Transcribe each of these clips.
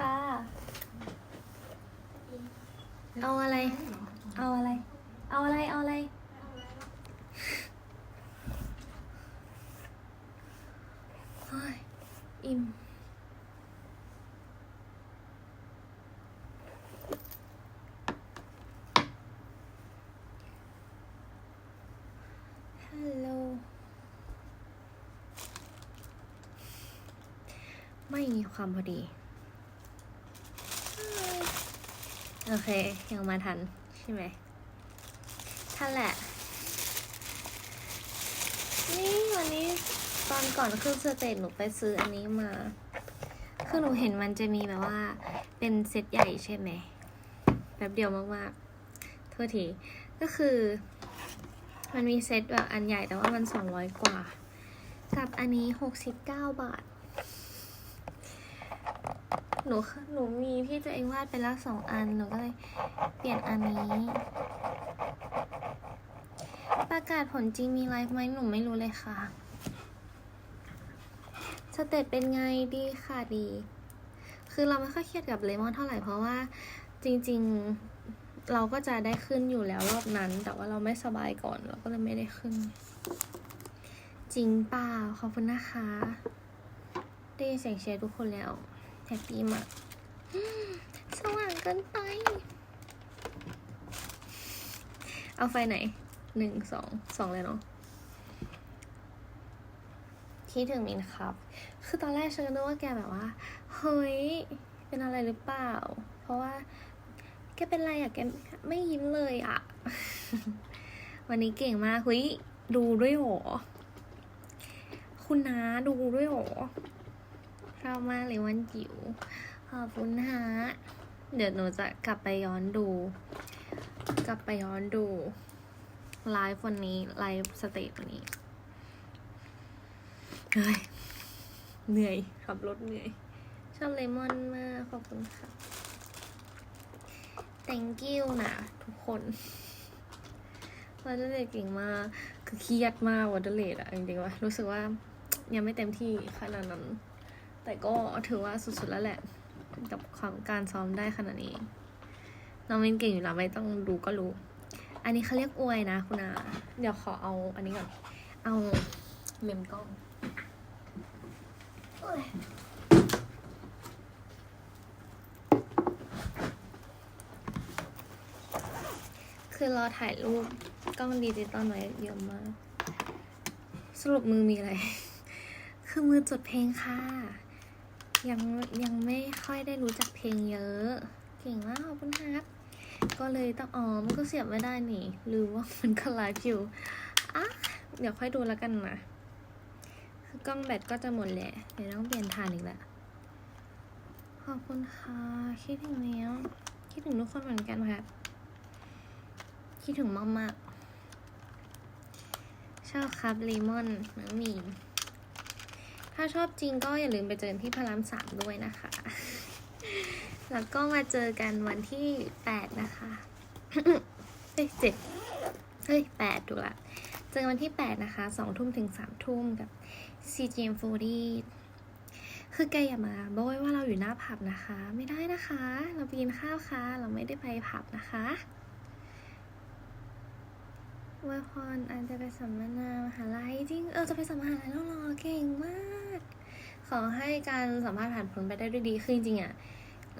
ค่ะ เอาอะไร เอาอะไร เอาอะไร เอาอะไร อิ่ม ฮัลโหล ไม่มีความพอดี โอเค ยังมาทัน ใช่ไหมทันแหละ นี่วันนี้ตอนก่อนขึ้นสเตจหนูไปซื้ออันนี้มา คือหนูเห็นมันจะมีแบบว่า เป็นเซตใหญ่ใช่ไหมแป๊บเดียวมากๆโทษที ก็คือ มันมีเซตแบบอันใหญ่แต่ว่ามันสองร้อยกว่า กับอันนี้หกสิบเก้าบาท หนูหนูมีที่ตัวเองวาดไปแล้วสองอัน หนูก็เลยเปลี่ยนอันนี้ ประกาศผลจริงมีไลฟ์ไหมหนูไม่รู้เลยค่ะ สเตตเป็นไงดีค่ะดี คือเราไม่ค่อยเครียดกับเลมอนเท่าไหร่เพราะว่าจริง ๆ เราก็จะได้ขึ้นอยู่แล้วรอบนั้น แต่ว่าเราไม่สบายก่อนเราก็เลยไม่ได้ขึ้น จริงเปล่าขอบคุณนะคะได้ยินเสียงเชียร์ทุกคนแล้ว แฮปปี้มากสว่างเกินไป เอาไฟไหนหนึ่งสองสองเลยเนาะคิดถึงมินครับ คือตอนแรกฉันก็นึกว่าแกแบบว่า เฮ้ย เป็นอะไรหรือเปล่า เพราะว่า แกเป็นอะไรอะแกไม่ยิ้มเลยอะ วันนี้เก่งมากเฮ้ยดูด้วยหรอ คุณน้าดูด้วยหรอ ชอบมากเลยวันจิ๋วขอบคุณฮะ เดี๋ยวหนูจะกลับไปย้อนดู กลับไปย้อนดูไลฟ์วันนี้ไลฟ์สเตจวันนี้เฮ้ยเหนื่อยขับรถเหนื่อย ชอบเลมอนมากขอบคุณค่ะ thank you นะทุกคนวัตเตอร์เลดเก่งมาก คือเครียดมากวัตเตอร์เลดอะจริงๆว่ารู้สึกว่ายังไม่เต็มที่ขนาดนั้น แต่ก็ถือว่าสุดๆแล้วแหละ กับความการซ้อมได้ขนาดนี้ น้องเล่นเก่งอยู่แล้วไม่ต้องดูก็รู้ อันนี้เขาเรียกอวยนะคุณอาเดี๋ยวขอเอาอันนี้ก่อน เอาเมมกล้องคือรอถ่ายรูปกล้องดิจิตอลไว้เยอะมาก สรุปมือมีอะไร คือมือจดเพลงค่ะ ยังยังไม่ค่อยได้รู้จักเพลงเยอะ เก่งมากขอบคุณครับก็เลยต้องอ๋อมันก็เสียบไม่ได้นี่ หรือว่ามันก็ไลฟ์อยู่อะเดี๋ยวค่อยดูแล้วกันนะคือกล้องแบตก็จะหมดแหละ เดี๋ยวต้องเปลี่ยนฐานอีกแล้วขอบคุณค่ะ คิดถึงแล้วคิดถึงทุกคนเหมือนกันครับคิดถึงมากมากๆชอบครับเลมอนน้อมี ถ้าชอบจริงก็อย่าลืมไปเจอที่พระรามสามด้วยนะคะ แล้วก็มาเจอกันวันที่แปดนะคะเฮ้ยเจ็ดเฮ้ยแปดถูกละเจอกันวันที่แปดนะคะสองทุ่มถึงสามทุ่มกับ CGM 40 คือแกอย่ามาโบยว่าเราอยู่หน้าผับนะคะ ไม่ได้นะคะ เราไปกินข้าวค่ะ เราไม่ได้ไปผับนะคะ อวยพรอันจะไปสัมมนามหาลัยจริง เออจะไปสัมมนาแล้วหรอเก่งมาก ขอให้การสัมภาษณ์ผ่านผลไปได้ด้วยดีคือจริงๆอะ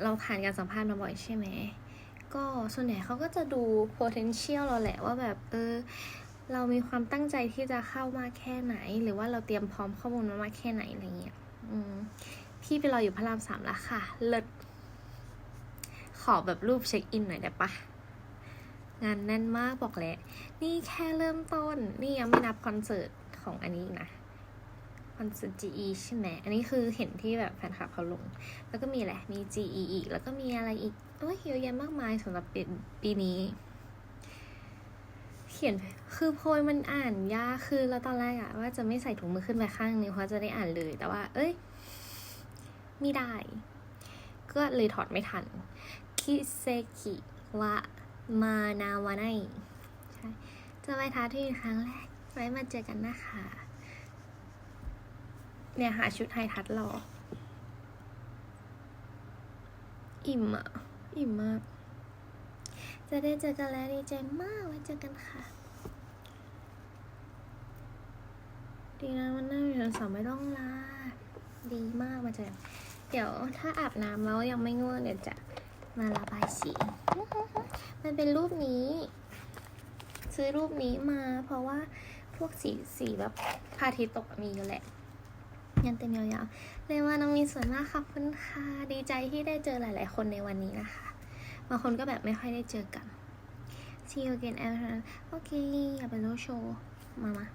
เราผ่านการสัมภาษณ์มาบ่อยใช่ไหมก็ส่วนใหญ่เขาก็จะดู potential เราแหละว่าแบบเออเรามีความตั้งใจที่จะเข้ามากแค่ไหน หรือว่าเราเตรียมพร้อมข้อมูลมามากแค่ไหนอะไรเงี้ยอืมพี่ไปรออยู่พระรามสามแล้วค่ะ เลิศขอแบบรูปเช็คอินหน่อยได้ปะ งานแน่นมากบอกแล้วนี่แค่เริ่มต้น นี่ยังไม่นับคอนเสิร์ตของอันนี้นะคอนเสิร์ต GE ใช่ไหมอันนี้คือเห็นที่แบบแฟนคลับเขาลง แล้วก็มีอะไรมี GE อีก แล้วก็มีอะไรอีกโอ้ยเยอะแยะมากมายสำหรับปีปีนี้ เขียนคือโพยมันอ่านยากคือแล้วตอนแรกอะว่าจะไม่ใส่ถุงมือขึ้นไปข้างนึงเพราะจะได้อ่านเลย แต่ว่า เอ้ยไม่ได้ ก็เลยถอดไม่ทันคิเซกิวะ มานาวาไนใช่จะไปท้าที่ครั้งแรก ไว้มาเจอกันนะคะ เนี่ยหาชุดไฮทัดรอ อิ่มอะ อิ่มมาก จะได้เจอกันแล้วดีใจมาก ไว้เจอกันค่ะ ดีนะมันนั่งอยู่สองไม่ต้องลา ดีมากมาเจอ เดี๋ยวถ้าอาบน้ำแล้วยังไม่ง่วงเดี๋ยวจะ มาระบายสี มันเป็นรูปนี้ ซื้อรูปนี้มา เพราะว่าพวกสีสีแบบพาทิตตกมีอยู่แหละยันเต็มยาวๆเลยว่าน้องมีสวยมากขอบคุณค่ะ ดีใจที่ได้เจอหลาย ๆ คนในวันนี้นะคะ บางคนก็แบบไม่ค่อยได้เจอกัน See you again after โอเค อย่าไปโลโชว์ มามา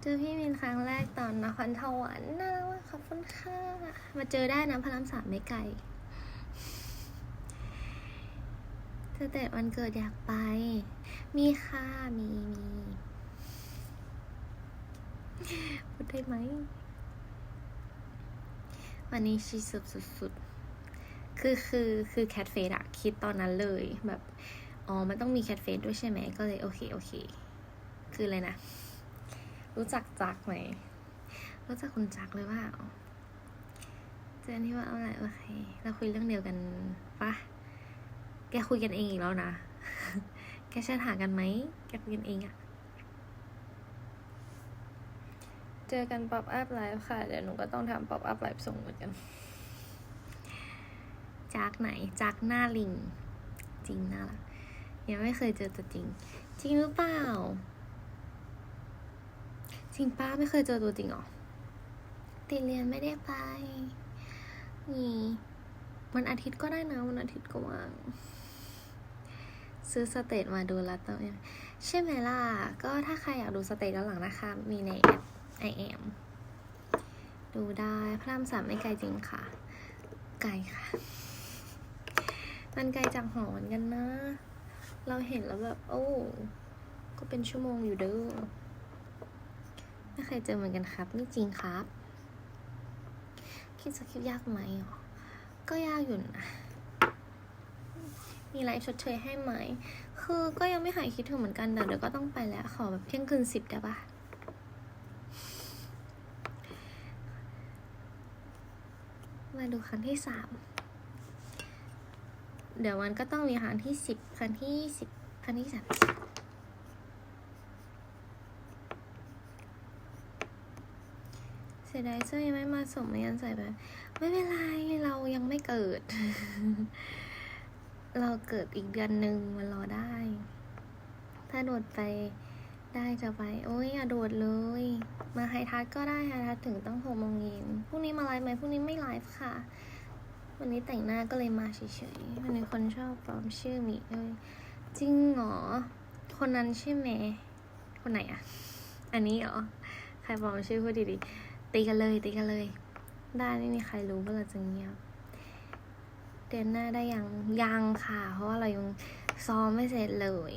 เจอพี่มินครั้งแรกตอนนครสวรรค์น่ารักมากขอบคุณค่ะ มาเจอได้นะพระรามสามไม่ไกล เธอแต่วันเกิดอยากไป มีค่ะ มีมีพูดได้ไหม วันนี้ชีสุดสุดๆ คือคือคือแคทเฟสอะคิดตอนนั้นเลยแบบ อ๋อ มันต้องมีแคทเฟสด้วยใช่ไหม ก็เลยโอเค โอเค คืออะไรนะ รู้จักจักไหม รู้จักคุณจักเลยว่าเจอที่ว่าเอาอะไรโอเค เราคุยเรื่องเดียวกันปะ คุยกันเองอีกแล้วนะ แกแชทหากันไหม แกคุยกันเองอะเจอกันป๊อปอัพไลฟ์ค่ะ เดี๋ยวหนูก็ต้องทำป๊อปอัพไลฟ์ส่งเหมือนกัน จากไหน จากหน้าลิง จริงน่ารักยังไม่เคยเจอตัวจริง จริงหรือเปล่า จริงป้าไม่เคยเจอตัวจริงเหรอติดเรียนไม่ได้ไปนี่วันอาทิตย์ก็ได้นะ วันอาทิตย์ก็ว่าง ซื้อสเตทมาดูแล้วตัวยังใช่ไหมล่ะ ก็ถ้าใครอยากดูสเตทย้อนหลังนะคะ มีในแอป i am ดูได้พระรามสามไม่ไกลจริงค่ะ ไกลค่ะ มันไกลจากหอเหมือนกันนะ เราเห็นแล้วแบบ โอ้ ก็เป็นชั่วโมงอยู่เด้อไม่เคยเจอเหมือนกันครับ ไม่จริงครับ คิดสคริปต์ยากไหมก็ยากอยู่นะ มีไลฟ์ชดเชยให้ไหม คือก็ยังไม่หายคิดถึงเหมือนกันแต่เดี๋ยวก็ต้องไปแล้ว ขอแบบเที่ยงคืนสิบได้ปะมาดูครั้งที่สามเดี๋ยวมันก็ต้องมีครั้งที่สิบครั้งที่สิบครั้งที่สามเสียดายเสื้อยังไม่มาส่งม่ยันใส่ไปไม่เป็นไร เรายังไม่เกิด เราเกิดอีกเดือนหนึ่งมันรอได้ ถ้าโดดไปได้จะไป โอ้ยอย่าโดดเลย มาไฮทัชก็ได้ไฮทัชถึงต้องหกโมงเย็นพรุ่งนี้มาไลฟ์ไหมพรุ่งนี้ไม่ไลฟ์ค่ะ วันนี้แต่งหน้าก็เลยมาเฉยๆวันนี้คนชอบปลอมชื่อมีเลยจริงเหรอคนนั้นใช่ไหมคนไหนอะอันนี้เหรอใครปลอมชื่อพูดดีๆตีกันเลยตีกันเลย ได้ไม่มีใครรู้ว่าเราจะเงียบ เดือนหน้าได้ยังยังค่ะ เพราะว่าเรายังซ้อมไม่เสร็จเลย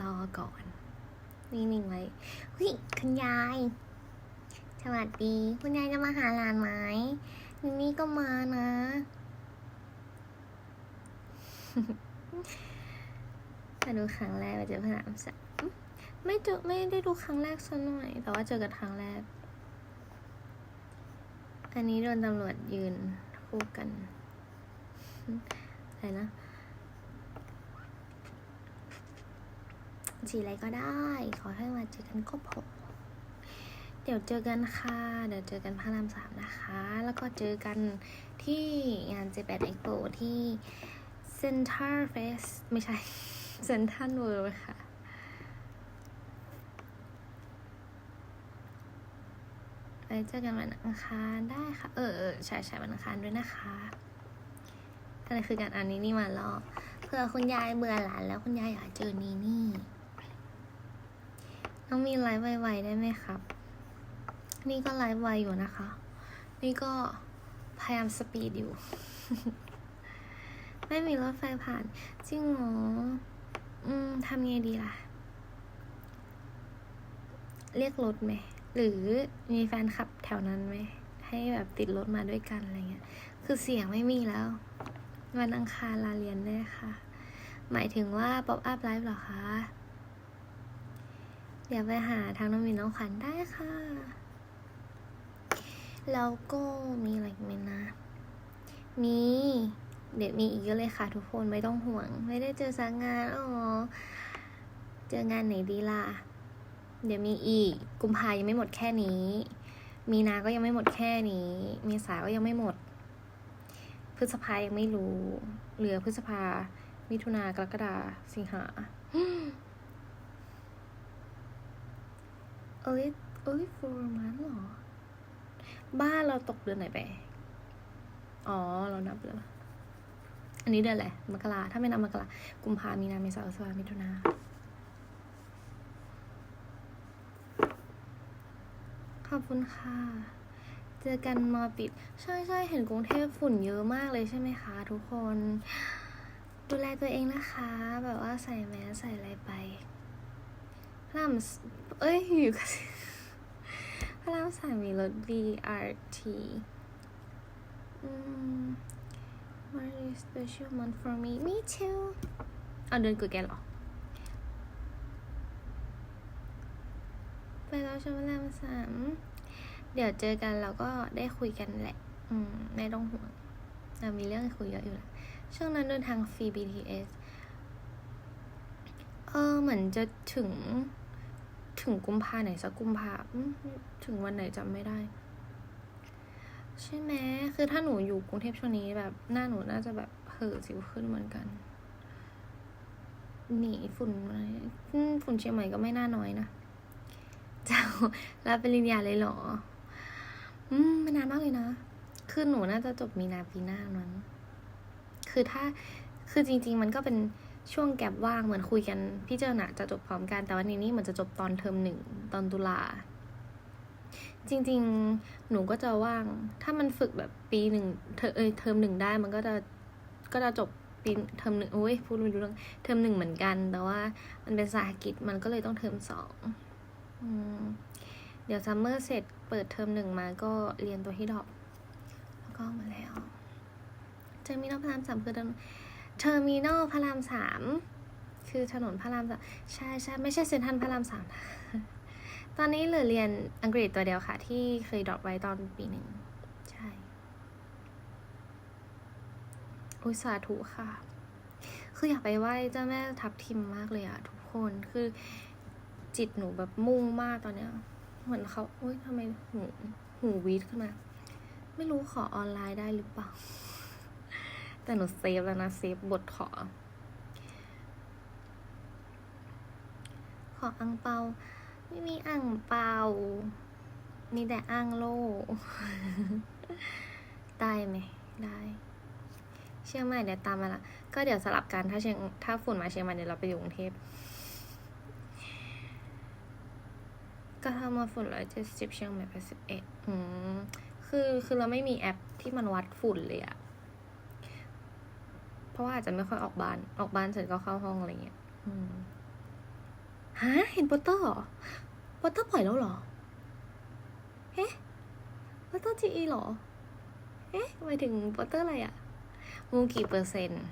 รอก่อนนิ่งไว้เฮ้ยคุณยาย สวัสดี คุณยายจะมาหาหลานไหมนี่นี่ก็มานะมาดูครั้งแรกมาจอพระรามสามไม่เจอไม่ได้ดูครั้งแรกซะหน่อย แต่ว่าเจอกันครั้งแรก อันนี้โดนตำรวจยืนคู่กัน อะไรนะสีอะไรก็ได้ ขอให้มาเจอกันก็พอเดี๋ยวเจอกันค่ะ เดี๋ยวเจอกันพระรามสามนะคะ แล้วก็เจอกันที่งาน J8 Expo ที่ Center Fest ไม่ใช่ Center World ค่ะ ไปเจอกันวันอังคารได้ค่ะ เออเออใช่ใช่วันอังคารด้วยนะคะ อะไรคือการอ่านนี้นี่มาลอเผื่อคุณยายเบื่อหลานแล้วคุณยายอยากเจอนีนี่น้องมีไลฟ์ไวๆได้ไหมครับ นี่ก็ไลฟ์ไวอยู่นะคะ นี่ก็พยายามสปีดอยู่ ไม่มีรถไฟผ่าน จริงหรออืมทำไงดีล่ะ เรียกรถไหม หรือมีแฟนคลับแถวนั้นไหม ให้แบบติดรถมาด้วยกันอะไรเงี้ย คือเสียงไม่มีแล้ว วันอังคารลาเรียนแน่ค่ะ หมายถึงว่าป๊อปอัพไลฟ์หรอคะ เดี๋ยวไปหาทางน้องมินน้องขวัญได้ค่ะ แล้วก็มีอะไรไหมนะ มีเดี๋ยวมีอีกเยอะเลยค่ะทุกคนไม่ต้องห่วง ไม่ได้เจอสักงานอ๋อเจองานไหนดีล่ะ เดี๋ยวมีอีก กุมภายังไม่หมดแค่นี้ มีนาก็ยังไม่หมดแค่นี้เมษาก็ยังไม่หมด พฤษภายังไม่รู้ เหลือพฤษภา มิถุนากรกฎาสิงหาเอ้ยเอ้ยโฟร์มันหรอ บ้านเราตกเดือนไหนไป อ๋อ เรานับเลยอันนี้เดือนอะไรมกราถ้าไม่นับมกรากุมภามีนาเมษาพฤษภามิถุนาขอบคุณค่ะ จอกันมอปิด ใช่ใช่เห็นกรุงเทพฝุ่นเยอะมากเลยใช่ไหมคะทุกคน ดูแลตัวเองนะคะ แบบว่าใส่แมสใส่อะไรไปพระรามเอ้ยอยู่กันพระรามสามมีรถ BRT อืม What is special month for me me too เอาเดือนกุดแกหรอไปแล้วชมพระราสาม เดี๋ยวเจอกันแล้วก็ได้คุยกันแหละ อืม ไม่ต้องห่วงเรามีเรื่องคุยเยอะอยู่แล้วช่วงนั้นเดินทางฟรี BTS เออเหมือนจะถึง ถึงกุมภาไหนสักกุมภาถึงวันไหนจำไม่ได้ ใช่ไหมคือถ้าหนูอยู่กรุงเทพช่วงนี้แบบหน้าหนูน่าจะแบบเห่อสิวขึ้นเหมือนกันหนีฝุ่นฝุ่นเชียงใหม่ก็ไม่น่าน้อยนะ เจ้ารับปริญญาเลยเหรอ อืมไม่นานมากเลยนะ คือหนูน่าจะจบมีนาปีหน้านั้น คือถ้า คือจริง ๆ มันก็เป็นช่วงแก็บว่างเหมือนคุยกัน พี่เจอน่ะจะจบพร้อมกัน แต่วันนี้นี่เหมือนจะจบตอนเทอมหนึ่งตอนตุลา จริง ๆ หนูก็จะว่าง ถ้ามันฝึกแบบปีหนึ่งเทอเอยเทอมหนึ่งได้ มันก็จะ ก็จะจบปีเทอมหนึ่งโอ้ยพูดไม่รู้เรื่อง เทอมหนึ่งเหมือนกัน แต่ว่ามันเป็นสาหกิจ มันก็เลยต้องเทอมสอง อืม เดี๋ยวซัมเมอร์เสร็จเปิดเทอมหนึ่งมาก็เรียนตัวที่ดรอปแล้วก็มาแล้วเทอร์มินอลพระรามสามคือเทอร์มินอลพระรามสามคือถนนพระรามสามใช่ใช่ไม่ใช่เซ็นทรัลพระรามสามนะตอนนี้เหลือเรียนอังกฤษตัวเดียวค่ะ ที่เคยดรอปไว้ตอนปีหนึ่งใช่ อุยสาธุค่ะ คืออยากไปไหว้เจ้าแม่ทับทิมมากเลยอะทุกคนคือจิตหนูแบบมุ่งมากตอนเนี้ย เหมือนเขาอุ้ยทำไมหูหูวีดขึ้นมาไม่รู้ขอออนไลน์ได้หรือเปล่า แต่หนูเซฟแล้วนะเซฟบทขอ ขออังเปา ไม่มีอ่างเปา มีแต่อ่างโลได้ไหมได้ เชียงใหม่เดี๋ยวตามมาละ ก็เดี๋ยวสลับกันถ้าเชียงถ้าฝุ่นมาเชียงใหม่เดี๋ยวเราไปอยู่กรุงเทพ ก็ทำมาฝุ่นร้อยเจ็ดสิบเชียงใหม่แปดสิบเอ็ดอืมคือคือเราไม่มีแอปที่มันวัดฝุ่นเลยอะเพราะว่าอาจจะไม่ค่อยออกบ้าน ออกบ้านเสร็จก็เข้าห้องอะไรเงี้ยอืมฮะเห็นโปเตอร์เหรอโปเตอร์ปล่อยแล้วเหรอเอ๊ะโปเตอร์จีอีหรอเอ๊ะหมายถึงโปเตอร์อะไรอะมูกี่เปอร์เซ็นต์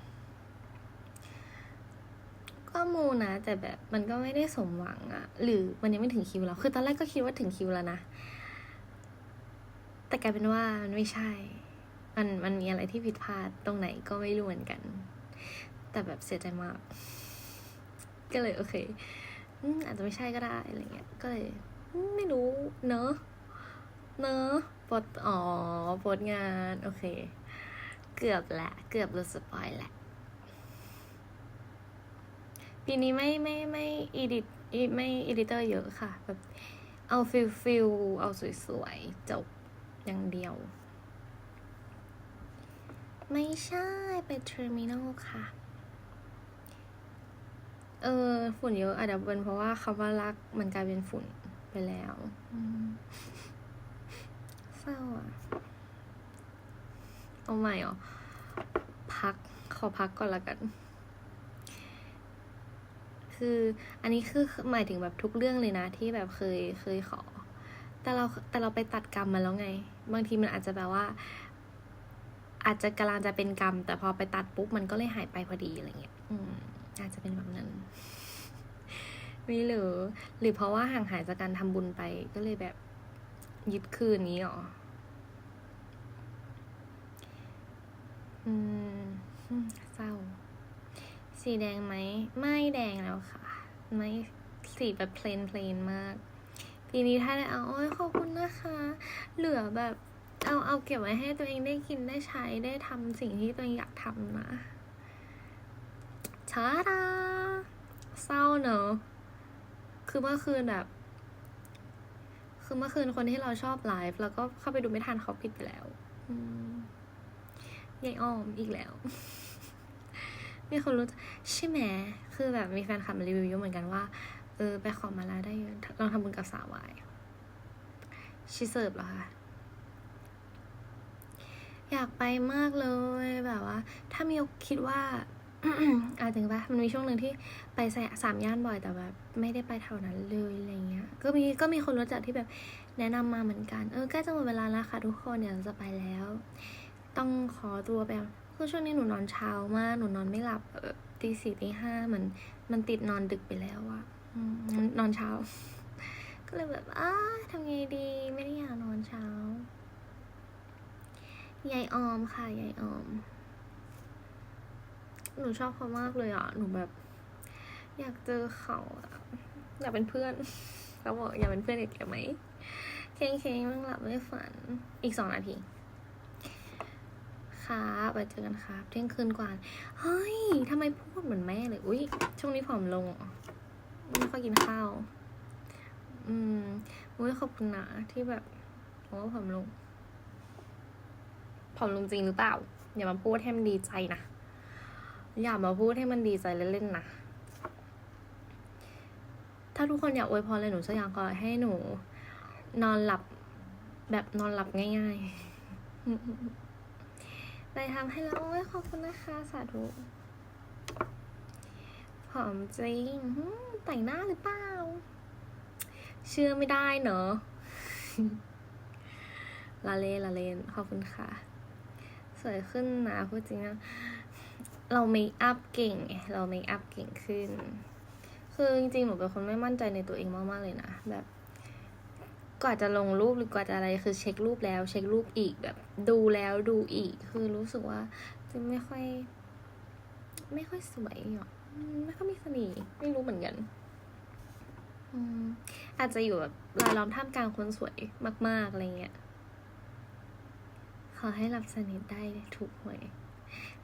ก็มูนะ แต่แบบมันก็ไม่ได้สมหวังอะหรือมันยังไม่ถึงคิวเราคือตอนแรกก็คิดว่าถึงคิวแล้วนะแต่กลายเป็นว่ามันไม่ใช่ มันมันมีอะไรที่ผิดพลาดตรงไหนก็ไม่รู้เหมือนกัน แต่แบบเสียใจมาก ก็เลยโอเคอาจจะไม่ใช่ก็ได้อะไรเงี้ย ก็เลย ไม่รู้เนอะ เนอะปลดอ๋อปลดงาน โอเค เกือบแหละ เกือบหลุดสปอยแหละ ปีนี้ไม่ไม่ไม่อีดิทไม่อีดิเตอร์เยอะค่ะ แบบเอาฟิลฟิลเอาสวยๆ จบอย่างเดียว ไม่ใช่ไปเทอร์มินอลค่ะ เออ ฝุ่นเยอะอาจจะเป็นเพราะว่าคำว่ารักมันกลายเป็นฝุ่นไปแล้วเศร้าอะ เอาใหม่เหรอพัก ขอพักก่อนละกัน คืออันนี้คือหมายถึงแบบทุกเรื่องเลยนะที่แบบเคยเคยขอ แต่เราแต่เราไปตัดกรรมมาแล้วไง บางทีมันอาจจะแบบว่า อาจจะกำลังจะเป็นกรรม แต่พอไปตัดปุ๊บมันก็เลยหายไปพอดีอะไรเงี้ยอืมอาจจะเป็นแบบนั้นไม่หรือหรือเพราะว่าห่างหายจากการทำบุญไปก็เลยแบบยึดคืนนี้หรออืมอืมเศร้า สีแดงไหม ไม่แดงแล้วค่ะ ไม่สีแบบเพลนเพลนมาก ปีนี้ถ้าได้เอาโอ้ยขอบคุณนะคะ เหลือแบบเอาเอาเก็บไว้ให้ตัวเองได้กินได้ใช้ได้ทำสิ่งที่ตัวเองอยากทำนะชาดาเศร้าเนอะคือเมื่อคืนแบบ คือเมื่อคืนคนที่เราชอบไลฟ์แล้วก็เข้าไปดูไม่ทันเขาปิดไปแล้วยายอ้อมอีกแล้ว มีคนรู้จักใช่ไหมคือแบบมีแฟนคลับมารีวิวเยอะเหมือนกันว่า เออ ไปขอมาลาได้เยอะลองทำบุญกับสาววายชีเสิร์ฟเหรอคะอยากไปมากเลยแบบว่า ถ้ามีคิดว่าอาจถึงปะมันมีช่วงหนึ่งที่ไปสยสามย่านบ่อยแต่แบบไม่ได้ไปแถวนั้นเลยอะไรเงี้ย ก็มีก็มีคนรู้จักที่แบบแนะนำมาเหมือนกัน เออใกล้จะหมดเวลาแล้วค่ะทุกคนเดี๋ยวจะไปแล้ว ต้องขอตัวไป คือช่วงนี้หนูนอนเช้ามาก หนูนอนไม่หลับตีสี่ตีห้าเหมือนมันติดนอนดึกไปแล้วอะนอนเช้า ก็เลยแบบอ้าทำไงดีไม่ได้อยากนอนเช้ายายออมค่ะยายออม หนูชอบเขามากเลยอะ หนูแบบ อยากเจอเขาอยากเป็นเพื่อนเขาบอกอยากเป็นเพื่อนกับแกไหม เคงเคงมั่งหลับไม่ฝัน อีกสองนาที ครับไปเจอกันครับ เที่ยงคืนกว่าเฮ้ยทำไมพูดเหมือนแม่เลย อุ้ยช่วงนี้ผอมลงไม่ค่อยกินข้าว อืมอุ้ยขอบคุณนะที่แบบบอกว่าผอมลงผอมลงจริงหรือเปล่า อย่ามาพูดให้มันดีใจนะ อย่ามาพูดให้มันดีใจเล่นๆนะ ถ้าทุกคนอยากอวยพรเลยหนูสักอย่างก็ให้หนู นอนหลับแบบนอนหลับง่าย ๆ ไปทำให้แล้ว โอ้ยขอบคุณนะคะ สาธุผอมจริงแต่งหน้าหรือเปล่า เชื่อไม่ได้เนอะลาเลนลาเลนขอบคุณค่ะ สวยขึ้นนะพูดจริงนะเราเมคอัพเก่ง เราเมคอัพเก่งขึ้น คือจริงๆ หนูเป็นคนไม่มั่นใจในตัวเองมากๆเลยนะ แบบ ว่าจะลงรูปหรือกว่าจะอะไรคือเช็ครูปแล้ว เช็ครูปอีกแบบ ดูแล้วดูอีก คือรู้สึกว่าจะไม่ค่อย ไม่ค่อยสวยหรอกไม่ค่อยมีเสน่ห์ไม่รู้เหมือนกันอาจจะอยู่แบบรายล้อมท่ามกลางคนสวยมาก ๆ อะไรเงี้ย ขอให้หลับสนิทได้ถูกหวย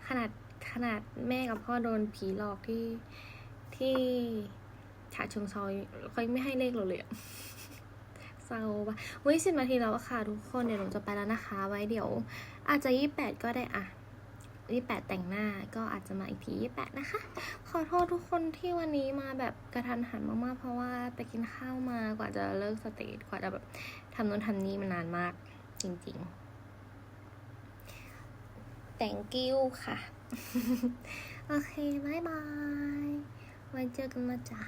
ขนาดขนาดแม่กับพ่อโดนผีหลอกที่ที่ฉะเชิงเซาเขาไม่ให้เลขเราเลยอะ เศร้าปะว้ยสิบนาทีแล้วค่ะทุกคนเดี๋ยวหนูจะไปแล้วนะคะ ไว้เดี๋ยว อาจจะยี่แปดก็ได้อะยี่แปดแต่งหน้าก็อาจจะมาอีกทียี่แปดนะคะ ขอโทษทุกคนที่วันนี้มาแบบกระทันหันมากๆ เพราะว่าไปกินข้าวมากว่าจะเลิกสเตจกว่าจะแบบทำนู้นทำนี้มันนานมาก จริงๆ thank you ค่ะ โอเคบายบาย ไว้เจอกันนะจ๊ะ